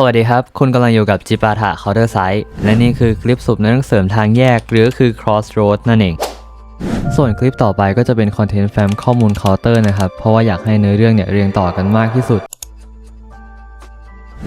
สวัสดีครับ คุณกำลังอยู่กับจิปาถะคอร์เตอร์ไซต์และนี่คือคลิปสุบในเรื่องเสริมทางแยก หรือคือ Crossroad นั่นเอง ส่วนคลิปต่อไปก็จะเป็นคอนเทนต์แฟ้มข้อมูลเคาน์เตอร์นะครับ เพราะว่าอยากให้เนื้อเรื่องเนี่ยเรียงต่อกันมากที่สุด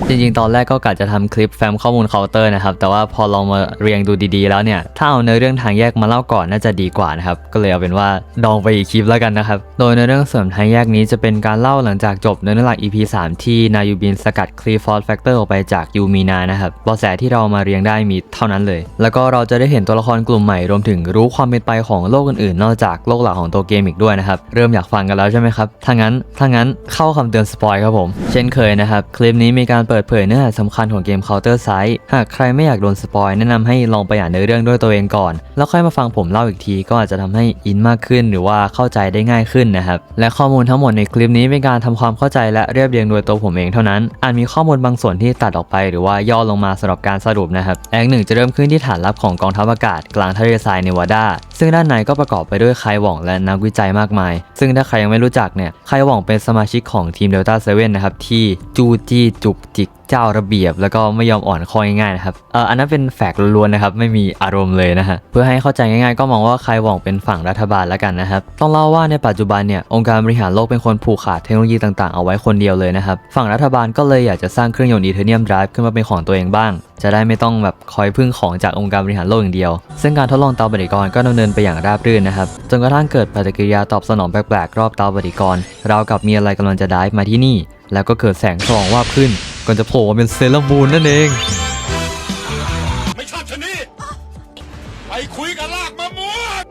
จริงๆ ตอนแรกก็กะจะทำคลิปแฟ้มข้อมูลเคาน์เตอร์นะครับ แต่ว่าพอลองมาเรียงดูดีๆ แล้วเนี่ย ถ้าเอาเนื้อเรื่องทางแยกมาเล่าก่อนน่าจะดีกว่านะครับ ก็เลยเอาเป็นว่าดองไปอีกคลิปแล้วกันนะครับ โดยเนื้อเรื่องเสริมทางแยกนี้จะเป็นการเล่าหลังจากจบเนื้อเรื่องหลัก EP 3 ที่นายูบินสกัดคลีฟอร์ดแฟกเตอร์ออกไปจากยูมีนานะครับบาะแสที่เรามาเรียงได้มีเท่านั้นเลย แล้วก็เราจะได้เห็นตัวละครกลุ่มใหม่รวมถึงรู้ความเป็นไปของโลกอื่นๆ นอกจากโลกหลักของตัวเกมอีกด้วยนะครับเริ่มอยากฟังกันแล้วใช่ไหมครับถ้างั้นถ้างั้นเข้าคำเตือนสปอยครับผมเช่นเคยนะครับคลิปนี้มีการเปิดเผยเนื้อหาสำคัญของเกม Counter Strike หากใครไม่อยากโดนสปอยแนะนำให้ลองไปอ่านเนื้อเรื่องด้วยตัวเองก่อน แล้วค่อยมาฟังผมเล่าอีกทีก็อาจจะทำให้อินมากขึ้น หรือว่าเข้าใจได้ง่ายขึ้นนะครับ และข้อมูลทั้งหมดในคลิปนี้เป็นการทำความเข้าใจและเรียบเรียงโดยตัวผมเองเท่านั้น อาจมีข้อมูลบางส่วนที่ตัดออกไป หรือว่าย่อลงมาสำหรับการสรุปนะครับ แอคหนึ่งจะเริ่มขึ้นที่ฐานลับของกองทัพอากาศ กลางทะเลทรายเนวาดา ซึ่งด้านในก็ประกอบไปด้วยไคหว่องและนักวิจัยมากมาย ซึ่งถ้าใครยังไม่รู้จักเนี่ย ไคหว่องเป็นสมาชิกของทีมเดลต้าเซเว่นนะครับที่จูจี้จุก เจ้าระเบียบ แล้วก็ไม่ยอมอ่อนข้อง่ายๆนะครับเอออันนั้นเป็นแฟกล้วนๆนะครับไม่มีอารมณ์เลยนะฮะเพื่อให้เข้าใจง่ายๆ ก็มองว่าไครหว่องเป็นฝั่งรัฐบาลแล้วกันนะครับต้องเล่าว่าในปัจจุบันเนี่ยองค์การบริหารโลกเป็นคนผูกขาดเทคโนโลยีต่างๆเอาไว้คนเดียวเลยนะครับฝั่งรัฐบาลก็เลยอยากจะสร้างเครื่องยนต์อีเทเนียมไดรฟ์ขึ้นมาเป็นของตัวเองบ้าง จะได้ไม่ต้องแบบคอยพึ่งของจากองค์การบริหารโลกอย่างเดียว ซึ่งการทดลองเตาปฏิกรณ์ก็ดำเนินไปอย่างราบรื่นนะครับจนกระทั่งเกิดปฏิกิริยาตอบสนองแปลกๆรอบเตาปฏิกรณ์ราวกับมีอะไรกำลังจะไดฟ์มาที่นี่ แล้วก็เกิดแสงสว่างวาบขึ้น ก่อนจะโผล่มาเป็นเซเลอร์มูนนั่นเอง ไม่ชอบชะนีไปคุยกับลากมะม่วง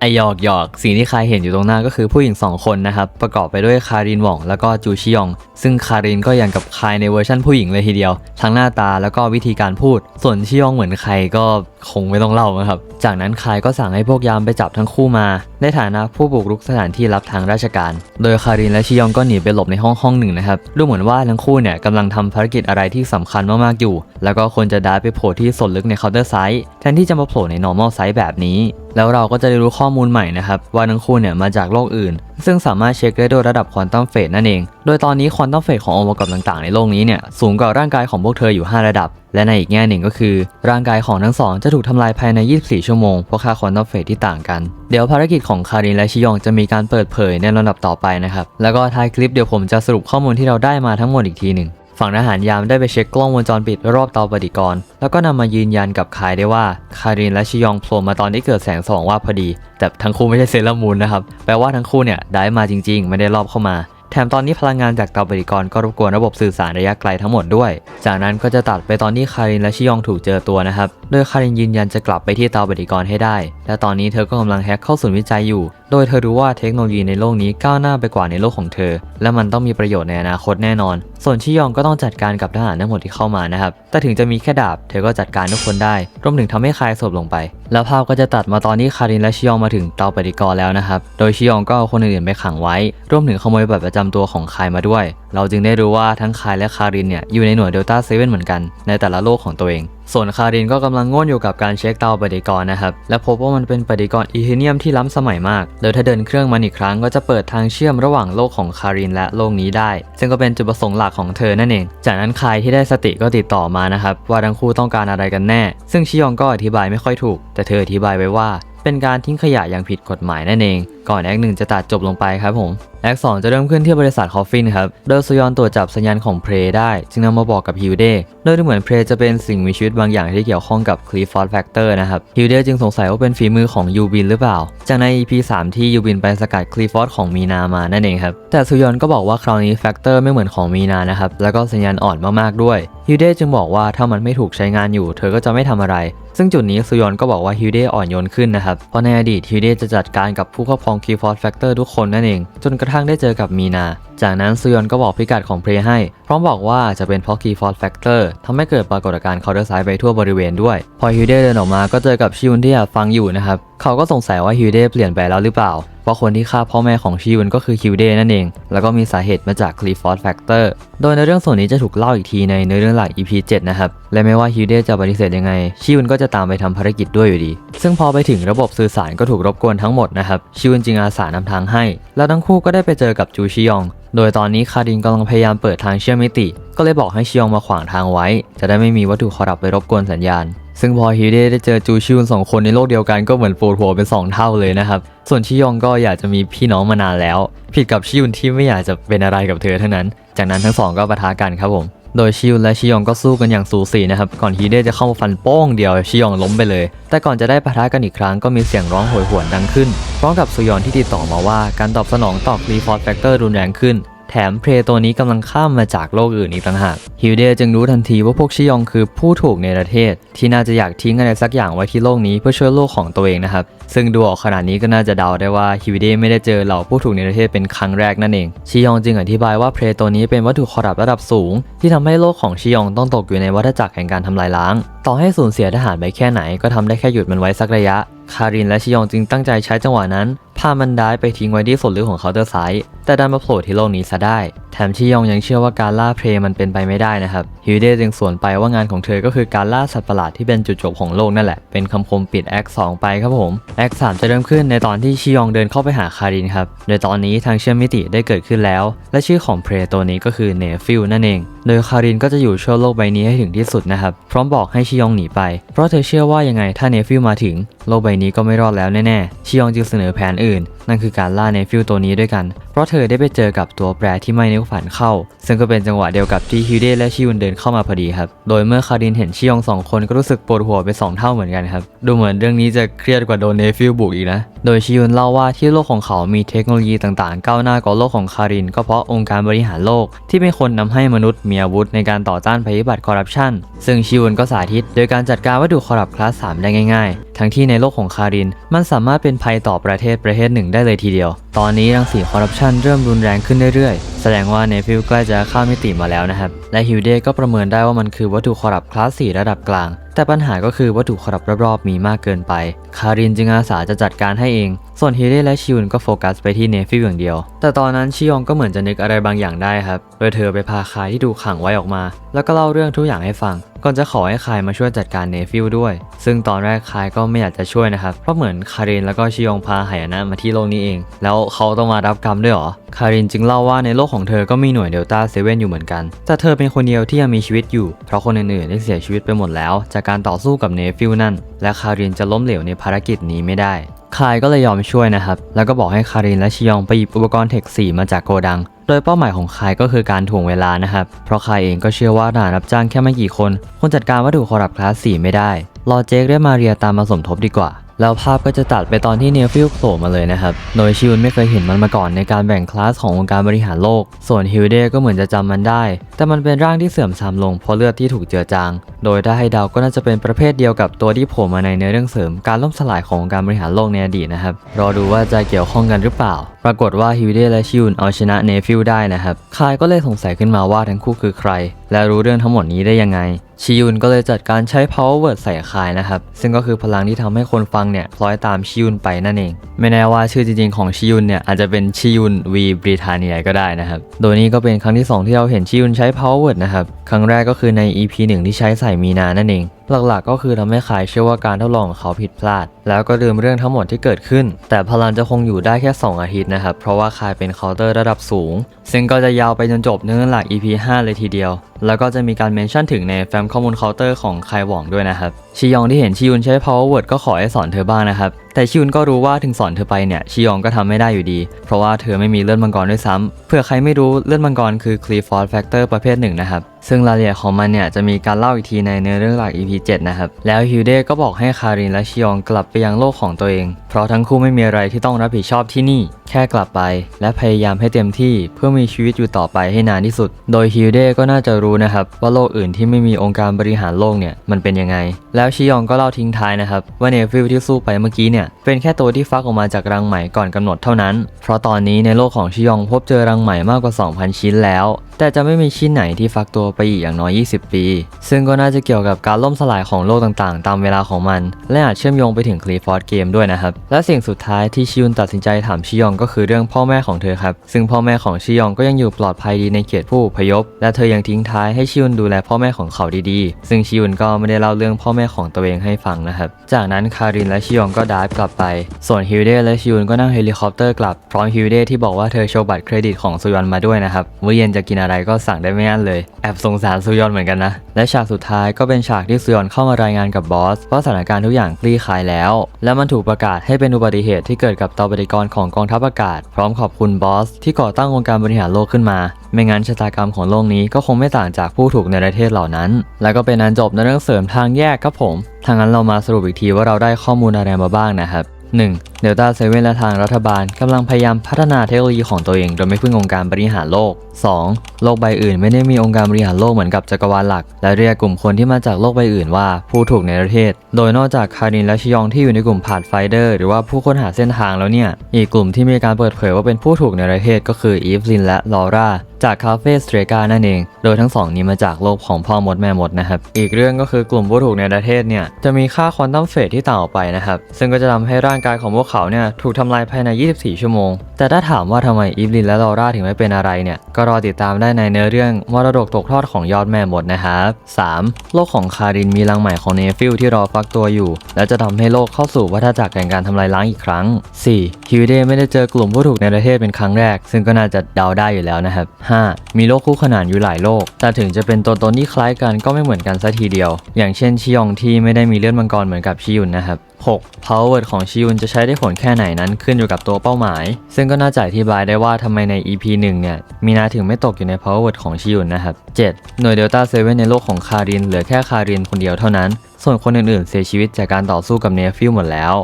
ไอหยอกหยอกสิ่งที่ใครเห็นอยู่ตรงหน้าก็คือผู้หญิง2คนนะครับ ประกอบไปด้วยคารินหว่องแล้วก็จูชิยองซึ่งคารินก็อย่างกับคายในเวอร์ชั่นผู้หญิงเลยทีเดียว ทั้งหน้าตาแล้วก็วิธีการพูด ส่วนชิยองเหมือนใครก็คงไม่ต้องเล่านะครับ จากนั้นคายก็สั่งให้พวกยามไปจับทั้งคู่มา ในฐานะผู้บุกรุกสถานที่รับทางราชการ โดยคารินและชิยองก็หนีไปหลบในห้องห้องหนึ่งนะครับ ดูเหมือนว่าทั้งคู่เนี่ยกำลังทำภารกิจอะไรที่สำคัญมากๆอยู่ แล้วก็ควรจะด้ไปโผล่ที่ส่วนลึกในเคาน์เตอร์ไซต์แทนที่จะมาโผล่ใน normal ไซต์แบบนี้ แล้วเราก็จะได้รู้ข้อมูลใหม่นะครับว่าทั้งคู่เนี่ยมาจากโลกอื่นซึ่งสามารถเช็คได้โดยระดับควอนตัมเฟสนั่นเอง โดยตอนนี้ควอนตัมเฟสขององค์ประกอบต่างๆในโลกนี้เนี่ยสูงกว่าร่างกายของพวกเธออยู่ 5 ระดับ และในอีกแง่หนึ่งก็คือ ร่างกายของทั้งสองจะถูกทำลายภายใน 24 ชั่วโมงเพราะค่าควอนตัมเฟสที่ต่างกัน เดี๋ยวภารกิจของคารินและชิยองจะมีการเปิดเผยในลำดับต่อไปนะครับ แล้วก็ท้ายคลิปเดี๋ยวผมจะสรุปข้อมูลที่เราได้มาทั้งหมดอีกทีหนึ่ง ฝั่งทหารยามได้ไปเช็คกล้องวงจรปิดรอบเตาปฏิกรณ์แล้วก็นำมายืนยันกับคายได้ว่าคารินและชิยองโผล่มาตอนที่เกิดแสงสว่างว่าพอดี แต่ทั้งคู่ไม่ใช่เซเลอร์มูนนะครับ แปลว่าทั้งคู่เนี่ยได้มาจริง ๆ ไม่ได้รอบเข้ามา แถมตอนนี้พลังงานจากเตาปฏิกรณ์ก็รบกวนระบบสื่อสารระยะไกลทั้งหมดด้วย จากนั้นก็จะตัดไปตอนที่คารินและชิยองถูกเจอตัวนะครับ โดยคารินยืนยันจะกลับไปที่เตาปฏิกรณ์ให้ได้ และตอนนี้เธอก็กำลังแฮ็กเข้าศูนย์วิจัยอยู่โดยเธอรู้ว่าเทคโนโลยีในโลกนี้ก้าวหน้าไปกว่าในโลกของเธอ และมันต้องมีประโยชน์ในอนาคตแน่นอน ส่วนชิยองก็ต้องจัดการกับทหารทั้งหมดที่เข้ามานะครับ แต่ถึงจะมีแค่ดาบ เธอก็จัดการทุกคนได้ รวมถึงทำให้คลายศพลงไป แล้วภาพก็จะตัดมาตอนที่คารินและชิยองมาถึงเตาปฏิกรแล้วนะครับ โดยชิยองก็เอาคนอื่นๆไปขังไว้ รวมถึงขโมยบัตรประจำตัวของคายมาด้วย เราจึงได้รู้ว่าทั้งคายและคารินเนี่ยอยู่ในหน่วยเดลต้าเซเว่นเหมือนกัน ในแต่ละโลกของตัวเอง ส่วนคารินก็กำลังง่วนอยู่กับการเช็คเตาปฏิกรณ์นะครับ และพบว่ามันเป็นปฏิกรณ์อีเทเนียมที่ล้ำสมัยมาก โดยถ้าเดินเครื่องมันอีกครั้งก็จะเปิดทางเชื่อมระหว่างโลกของคารินและโลกนี้ได้ ซึ่งก็เป็นจุดประสงค์หลักของเธอนั่นเอง จากนั้นคายที่ได้สติก็ติดต่อมานะครับ ว่าทั้งคู่ต้องการอะไรกันแน่ ซึ่งชิยองก็อธิบายไม่ค่อยถูก แต่เธออธิบายไว้ว่า เป็นการทิ้งขยะอย่างผิดกฎหมายนั่นเอง ก่อนแอคหนึ่งจะตัดจบลงไปครับผมแอคสองจะเริ่มขึ้นที่บริษัทคอฟฟินครับโดยซยอนตรวจจับสัญญาณของเพรได้ จึงนำมาบอกกับฮิวเดโดยดูเหมือนเพรจะเป็นสิ่งมีชีวิตบางอย่างที่เกี่ยวข้องกับคลีฟอร์ดแฟกเตอร์นะครับฮิวเดจึงสงสัยว่าเป็นฝีมือของยูบินหรือเปล่า จากใน EP 3 ที่ยูบินไปสกัดคลีฟอร์ดของมีนามานั่นเองครับแต่ซยอนก็บอกว่าคราวนี้แฟกเตอร์ไม่เหมือนของมีนานะครับแล้วก็สัญญาณอ่อนมากๆด้วยฮิวเดจึงบอกว่าถ้ามันไม่ถูกใช้งานอยู่ เธอก็จะไม่ทำอะไร ซึ่งจุดนี้ซยอนก็บอกว่าฮิวเดอ่อนโยนขึ้นนะครับเพราะในอดีตฮิวเดจะจัดการกับผู้ครอบครองคีย์ฟอร์ดแฟกเตอร์ทุกคนนั่นเอง จนกระทั่งได้เจอกับมีนา จากนั้นซยอนก็บอกพิกัดของเพลให้ พร้อมบอกว่าจะเป็นเพราะคีย์ฟอร์ดแฟกเตอร์ทำให้เกิดปรากฏการณ์เคาน์เตอร์ไซด์ไปทั่วบริเวณด้วย พอฮิวเดเดินออกมาก็เจอกับชิวุนที่แอบฟังอยู่นะครับ เขาก็สงสัยว่าฮิวเดเปลี่ยนไปแล้วหรือเปล่า เพราะคนที่ฆ่าพ่อแม่ของชิวุนก็คือฮิวเดนั่นเอง แล้วก็มีสาเหตุมาจากคลีฟอร์ดแฟกเตอร์โดยในเรื่องส่วนนี้จะถูกเล่าอีกทีในเนื้อเรื่องหลัก EP 7 นะครับ และไม่ว่าฮิวเดจะปฏิเสธยังไง ชิวุนก็จะตามไปทำภารกิจด้วยอยู่ดี ซึ่งพอไปถึงระบบสื่อสารก็ถูกรบกวนทั้งหมดนะครับ ชิวุนจึงอาสานำทางให้ แล้วทั้งคู่ก็ได้ไปเจอกับจูชิยอง โดยตอนนี้คารินกำลังพยายามเปิดทางเชื่อมมิติ ก็เลยบอกให้ชิยองมาขวางทางไว้ จะได้ไม่มีวัตถุขอรับไปรบกวนสัญญาณ ซึ่งพอฮิวเดได้เจอจูชิวสองคนในโลกเดียวกันก็เหมือนปวดหัวเป็นสองเท่าเลยนะครับ ส่วนชิยองก็อยากจะมีพี่น้องมานานแล้ว ผิดกับชิยุนที่ไม่อยากจะเป็นอะไรกับเธอทั้งนั้น จากนั้นทั้งสองก็ปะทะกันครับผม โดยชิยุนและชิยองก็สู้กันอย่างสูสีนะครับ ก่อนฮีเดจะเข้ามาฟันโป้งเดียวชิยองล้มไปเลย แต่ก่อนจะได้ปะทะกันอีกครั้งก็มีเสียงร้องโหยหวนดังขึ้น พร้อมกับสุยอนที่ติดต่อมาว่าการตอบสนองต่อรีฟอร์ดแฟกเตอร์รุนแรงขึ้น แถมเพลตัวนี้กำลังข้ามมาจากโลกอื่นอีกต่างหากฮิวเดจึงรู้ทันทีว่าพวกชิยองคือผู้ถูกในประเทศ ที่น่าจะอยากทิ้งอะไรสักอย่างไว้ที่โลกนี้เพื่อช่วยโลกของตัวเองนะครับ ซึ่งดูออกขนาดนี้ก็น่าจะเดาได้ว่าฮิวเดไม่ได้เจอเหล่าผู้ถูกในประเทศเป็นครั้งแรกนั่นเองชิยองจึงอธิบายว่าเพลตัวนี้เป็นวัตถุขอรับระดับสูง ที่ทำให้โลกของชิยองต้องตกอยู่ในวัฏจักรแห่งการทำลายล้าง ต่อให้สูญเสียทหารไปแค่ไหนก็ทำได้แค่หยุดมันไว้สักระยะคารินและชิยองจึงตั้งใจใช้จังหวะนั้นพามันได้ไปทิ้งไว้ที่ส่วนลึกของเคาน์เตอร์ไซด์ แต่ดันมาโผล่ที่โลกนี้ซะได้ แถมชิยองยังเชื่อว่าการล่าเพลมันเป็นไปไม่ได้นะครับฮิวเดจึงสวนไปว่างานของเธอก็คือการล่าสัตว์ประหลาดที่เป็นจุดจบของโลกนั่นแหละ เป็นคำคมปิดแอค2ไปครับผมแอค3จะเริ่มขึ้นในตอนที่ชิยองเดินเข้าไปหาคารินครับโดยตอนนี้ทางเชื่อมมิติได้เกิดขึ้นแล้ว และชื่อของเพลตัวนี้ก็คือเนฟิลนั่นเอง โดยคารินก็จะอยู่ช่วยโลกใบนี้ให้ถึงที่สุดนะครับพร้อมบอกให้ชิยองหนีไป เพราะเธอเชื่อว่ายังไงถ้าเนฟิลมาถึง โลกใบนี้ก็ไม่รอดแล้วแน่ๆชิยองจึงเสนอแผนอื่น นั่นคือการล่าเนฟิลตัวนี้ด้วยกัน เพราะเธอได้ไปเจอกับตัวแปรที่ไม่นึกฝันเข้า ซึ่งก็เป็นจังหวะเดียวกับที่ฮิวเดและชิยุนเดินเข้ามาพอดีครับ โดยเมื่อคารินเห็นชิยองสองคนก็รู้สึกปวดหัวไปสองเท่าเหมือนกันครับ ดูเหมือนเรื่องนี้จะเครียดกว่าโดนเนฟิลบุกอีกนะ โดยชิยุนเล่าว่าที่โลกของเขามีเทคโนโลยีต่างๆ ก้าวหน้ากว่าโลกของคาริน ก็เพราะองค์การบริหารโลกที่เป็นคนนำให้มนุษย์มีอาวุธในการต่อต้านภัยพิบัติคอร์รัปชันซึ่งชิยุนก็สาธิต โดยการจัดการวัตถุคอร์รัปคลาส3ได้ง่าย ๆ ทั้งที่ในโลกของคาริน มันสามารถเป็นภัยต่อประเทศประเทศหนึ่งได้เลยทีเดียว ตอนนี้รังสีคอร์รัปชันเริ่มรุนแรงขึ้นเรื่อยๆ แสดงว่าเนฟิลใกล้จะข้ามมิติมาแล้วนะครับ และฮิวเดก็ประเมินได้ว่ามันคือวัตถุคอร์รัปคลาสสี่ระดับกลาง แต่ปัญหาก็คือวัตถุคอร์รัปรอบๆมีมากเกินไป คารินจึงอาสาจะจัดการให้เอง ส่วนฮิวเดและชิวอนก็โฟกัสไปที่เนฟิลอย่างเดียว แต่ตอนนั้นชิยองก็เหมือนจะนึกอะไรบางอย่างได้ครับ โดยเธอไปพาคายที่ถูกขังไว้ออกมา แล้วก็เล่าเรื่องทุกอย่างให้ฟัง ก่อนจะขอให้คายมาช่วยจัดการเนฟิลด้วย ซึ่งตอนแรกคายก็ไม่อยากจะช่วยนะครับ เพราะเหมือนคารินแล้วก็ชิยองพาหายนะมาที่โลกนี้เอง แล้วเขาต้องมารับกรรมด้วยหรอ คารินจึงเล่าว่าในโลกของเธอก็มีหน่วยเดลต้าเซเว่นอยู่เหมือนกัน แต่เธอเป็นคนเดียวที่ยังมีชีวิตอยู่ เพราะคนอื่นๆได้เสียชีวิตไปหมดแล้ว จากการต่อสู้กับเนฟิลนั่น และคารินจะล้มเหลวในภารกิจนี้ไม่ได้คายก็เลยยอมช่วยนะครับ แล้วก็บอกให้คารินและชิยองไปหยิบอุปกรณ์เทค4มาจากโกดัง โดยเป้าหมายของคายก็คือการถ่วงเวลานะครับ เพราะคายเองก็เชื่อว่าทหารรับจ้างแค่ไม่กี่คนคงจัดการวัตถุคอรับคลาส4ไม่ได้ รอเจคและมาเรียตามมาสมทบดีกว่า แล้วภาพก็จะตัดไปตอนที่เนฟิลโผล่มาเลยนะครับ โดยชิวอนไม่เคยเห็นมันมาก่อนในการแบ่งคลาสขององค์การบริหารโลก ส่วนฮิวเดก็เหมือนจะจำมันได้ แต่มันเป็นร่างที่เสื่อมทรามลงเพราะเลือดที่ถูกเจือจาง โดยถ้าให้เดาก็น่าจะเป็นประเภทเดียวกับตัวที่โผล่มาในเนื้อเรื่องเสริม การล่มสลายขององค์การบริหารโลกในอดีตนะครับ รอดูว่าจะเกี่ยวข้องกันหรือเปล่า ปรากฏว่าฮิวเดและชิวอนเอาชนะเนฟิลได้นะครับ คายก็เลยสงสัยขึ้นมาว่าทั้งคู่คือใคร และรู้เรื่องทั้งหมดนี้ได้ยังไง ชิยุนก็เลยจัดการใช้ power word ใส่คายนะครับ ซึ่งก็คือพลังที่ทำให้คนฟังเนี่ยคล้อยตามชิยุนไปนั่นเอง ไม่แน่ว่าชื่อจริงๆของชิยุนเนี่ยอาจจะเป็นชิยุนวีบริทาเนียก็ได้นะครับ โดยนี้ก็เป็นครั้งที่ 2 ที่เราเห็นชิยุนใช้ power word นะครับ ครั้งแรกก็คือใน EP 1 ที่ใช้ใส่มีนานั่นเอง หลักๆก็คือทำให้คายเชื่อว่าการทดลองของเขาผิดพลาด แล้วก็ลืมเรื่องทั้งหมดที่เกิดขึ้น แต่พลันจะคงอยู่ได้แค่ 2 อาทิตย์นะครับ เพราะว่าคายเป็นเคาน์เตอร์ระดับสูง ซึ่งก็จะยาวไปจนจบเนื้อหลัก EP 5 เลยทีเดียว แล้วก็จะมีการเมนชั่นถึงในแฟ้มข้อมูลเคาน์เตอร์ของคายหว่องด้วยนะครับ ชิยองที่เห็นชิยุนใช้ power word ก็ขอให้สอนเธอบ้างนะครับ แต่ชิยุนก็รู้ว่าถึงสอนเธอไปเนี่ยชิยองก็ทำไม่ได้อยู่ดี เพราะว่าเธอไม่มีเลือดมังกรด้วยซ้ำเผื่อใครไม่รู้เลือดมังกรคือ c l e f o r d Factor ประเภทหนึ่งนะครับ ซึ่งรายละเอียดของมันเนี่ยจะมีการเล่าอีกทีในเนื้อเรื่องหลัก EP 7 นะครับ แล้วฮิวเดก็บอกให้คารินและชิยองกลับไปยังโลกของตัวเอง เพราะทั้งคู่ไม่มีอะไรที่ต้องรับผิดชอบที่นี่ แค่กลับไป และพยายามให้เต็มที่เพื่อมีชีวิตอยู่ต่อไปให้นานที่สุด โดยฮิวเดก็น่าจะรู้นะครับว่าโลกอื่นที่ไม่มีองค์การบริหารโลกเนี่ยมันเป็นยังไง แล้แล้วชิยองก็เล่าทิ้งท้ายนะครับ ว่าเนฟิลที่สู้ไปเมื่อกี้เนี่ย เป็นแค่ตัวที่ฟักออกมาจากรังใหม่ก่อนกำหนดเท่านั้น เพราะตอนนี้ในโลกของชิยองพบเจอรังใหม่มากกว่า 2,000 ชิ้นแล้ว แต่จะไม่มีชิ้นไหนที่ฟักตัวไปอีกอย่างน้อย 20 ปี ซึ่งก็น่าจะเกี่ยวกับการล่มสลายของโลกต่างๆ ตามเวลาของมัน และอาจเชื่อมโยงไปถึงคลีฟอร์ดเกมด้วยนะครับ และสิ่งสุดท้ายที่ชิยุนตัดสินใจถามชิยองก็คือเรื่องพ่อแม่ของเธอครับ ซึ่งพ่อแม่ของชิยองก็ยังอยู่ปลอดภัยดีในเขตผู้พยพ และเธอยังทิ้งท้ายให้ชิยุนดูแลพ่อแม่ของเขาดีๆ ซึ่งชิยุนก็ไม่ได้เล่าเรื่องพ่อแม่ของตัวเองให้ฟังนะครับ จากนั้นคารินและชิยองก็ดายกลับไป ส่วนฮิวเดและชิยุนก็นั่งเฮลิคอปเตอร์กลับ พร้อมฮิวเดที่บอกว่าเธอโชว์บัตรเครดิตของซุยอนมาด้วยนะครับมื้อเย็นจะกินอะไรก็สั่งได้ไม่อั้นเลย แอบสงสารซุยอนเหมือนกันนะ และฉากสุดท้ายก็เป็นฉากที่ซุยอนเข้ามารายงานกับบอสว่าสถานการณ์ทุกอย่างคลี่คลายแล้ว และมันถูกประกาศให้เป็นอุบัติเหตุที่เกิดกับตาปฏิกรของกองทัพอากาศ พร้อมขอบคุณบอสที่ก่อตั้งองค์การบริหารโลกขึ้นมา ไม่งั้นชะตากรรมของโลกนี้ก็คงไม่ต่างจากผู้ถูกในประเทศเหล่านั้น แล้วก็เป็นอันจบในเรื่องเสริมทางแยกครับผมทางนั้นเรามาสรุปอีกทีว่าเราได้ข้อมูลอะไรมาบ้างนะครับ 1. เดลต้าเซเว่นและทางรัฐบาลกำลังพยายามพัฒนาเทคโนโลยีของตัวเองโดยไม่พึ่งองค์การบริหารโลก 2. โลกใบอื่นไม่ได้มีองค์การบริหารโลกเหมือนกับจักรวาลหลัก และเรียกกลุ่มคนที่มาจากโลกใบอื่นว่าผู้ถูกในประเทศ โดยนอกจากคารินและชิยองที่อยู่ในกลุ่มพาดไฟเดอร์หรือว่าผู้ค้นหาเส้นทางแล้วเนี่ย อีกกลุ่มที่มีการเปิดเผยว่าเป็นผู้ถูกในประเทศก็คืออีฟลินและลอร่าจากคาเฟ่สเตรกานั่นเอง โดยทั้งสองนี้มาจากโลกของพ่อมดแม่มดนะครับ อีกเรื่องก็คือกลุ่มผู้ถูกในประเทศเนี่ย จะมีค่าควอนตัมเฟสที่ต่างออกไปนะครับ ซึ่งก็จะทำให้ร่างกายของพวกเขาเนี่ยถูกทำลายภายใน 24 ชั่วโมง แต่ถ้าถามว่าทำไมอีฟลินและลอร่าถึงไม่เป็นอะไรเนี่ย ก็รอติดตามได้ในเนื้อเรื่องมรดกตกทอดของยอดแม่มดนะครับ 3. โลกของคารินมีรังใหม่ของเนฟิลที่รอฟักตัวอยู่ และจะทำให้โลกเข้าสู่วัฏจักรแห่งการทำลายล้างอีกครั้ง 4. ฮิวเดไม่ได้เจอกลุ่มผู้ถูกในประเทศเป็นครั้งแรก ซึ่งก็น่าจะเดาได้อยู่แล้วนะครับ 5. มีโลกคู่ขนานอยู่หลายโลก แต่ถึงจะเป็นตัวตนที่คล้ายกันก็ไม่เหมือนกันซะทีเดียว อย่างเช่นชิยองที่ไม่ได้มีเลือดมังกรเหมือนกับชิยุนนะครับ 6. power ของชิยุนจะใช้ได้ผลแค่ไหนนั้นขึ้นอยู่กับตัวเป้าหมาย ซึ่งก็น่าจะอธิบายได้ว่าทำไมใน EP 1 เนี่ย มีนาถึงไม่ตกอยู่ใน power word ของชิยุนนะครับ 7. หน่วยเดลต้าเซเว่นในโลกของคาริน เหลือแค่คารินคนเดียวเท่านั้น ส่วนคนอื่นๆ เสียชีวิตจากการต่อสู้กับเนฟิลหมดแล้ว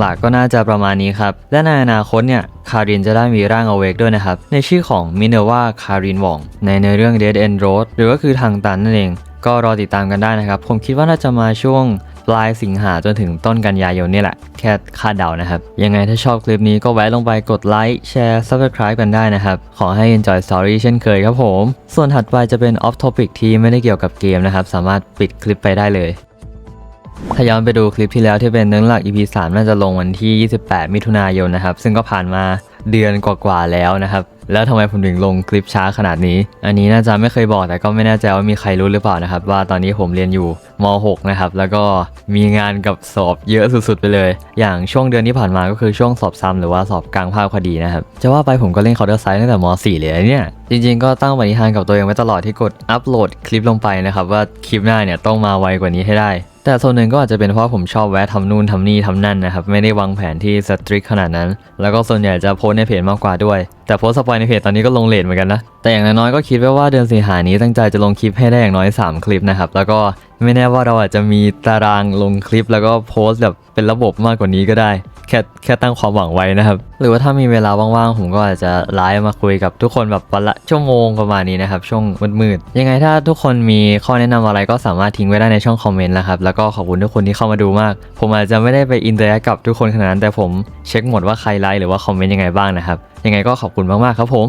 หลักๆก็น่าจะประมาณนี้ครับ และในอนาคตเนี่ยคารินจะได้มีร่างอเวกด้วยนะครับ ในชื่อของมิเนว่าคารินวองในเนื้อเรื่อง Dead End Road หรือก็คือทางตันนั่นเองก็รอติดตามกันได้นะครับ ผมคิดว่าน่าจะมาช่วง ปลายสิงหาจนถึงต้นกันยายนนี่แหละ แค่คาดเดานะครับ ยังไงถ้าชอบคลิปนี้ก็แวะลงไปกดไลค์แชร์ Subscribe กันได้นะครับ ขอให้ Enjoy Story เช่นเคยครับผม ส่วนถัดไปจะเป็น Off Topic ที่ไม่ได้เกี่ยวกับเกมนะครับ สามารถปิดคลิปไปได้เลย ถ้าย้อนไปดูคลิปที่แล้วที่เป็นเนื้อหลัก EP 3น่าจะลงวันที่ 28 มิถุนายนนะครับ ซึ่งก็ผ่านมาเดือนกว่าๆแล้วนะครับ แล้วทำไมผมถึงลงคลิปช้าขนาดนี้ อันนี้น่าจะไม่เคยบอกแต่ก็ไม่แน่ใจว่ามีใครรู้หรือเปล่านะครับ ว่าตอนนี้ผมเรียนอยู่ม .6 นะครับ แล้วก็มีงานกับสอบเยอะสุดๆไปเลย อย่างช่วงเดือนที่ผ่านมาก็คือช่วงสอบซ้ำหรือว่าสอบกลางภาคพอดีนะครับ จะว่าไปผมก็เล่น Counter Strike ตั้งแต่ม .4 เลยเนี่ย จริงๆก็ตั้งปณิธานกับตัวเองไว้ตลอดที่กดอัปโหลดคลิปลงไปนะครับว่าคลิปหน้าเนี่ยต้องมาไวกว่านี้ให้ได้ แต่ส่วนหนึ่งก็อาจจะเป็นเพราะผมชอบแวะทำนู่นทำนี่ทำนั่นนะครับ ไม่ได้วางแผนที่สตริกขนาดนั้น แล้วก็ส่วนใหญ่จะโพสในเพจมากกว่าด้วย แต่โพสสปอยในเพจตอนนี้ก็ลงเลทเหมือนกันนะ แต่อย่างน้อยก็คิดไว้ว่าเดือนสิงหานี้ตั้งใจจะลงคลิปให้ได้อย่างน้อย 3 คลิปนะครับ แล้วก็ไม่แน่ว่าเราอาจจะมีตารางลงคลิป แล้วก็โพสแบบเป็นระบบมากกว่านี้ก็ได้ แค่แค่ตั้งความหวังไว้นะครับ หรือว่าถ้ามีเวลาว่างๆ ผมก็อาจจะไลฟ์มาคุยกับทุกคนแบบวันละชั่วโมงประมาณนี้นะครับ ช่วงมืดๆยังไงถ้าทุกคนมีข้อแนะนำอะไรก็สามารถทิ้งไว้ได้ในช่องคอมเมนต์นะครับแล้วก็ขอบคุณทุกคนที่เข้ามาดูมาก ผมอาจจะไม่ได้ไปอินเตอร์แอคกับทุกคนขนาดนั้นแต่ผมเช็คหมดว่าใครไลค์หรือว่าคอมเมนต์ยังไงบ้างนะครับยังไงก็ขอบคุณมากๆครับผม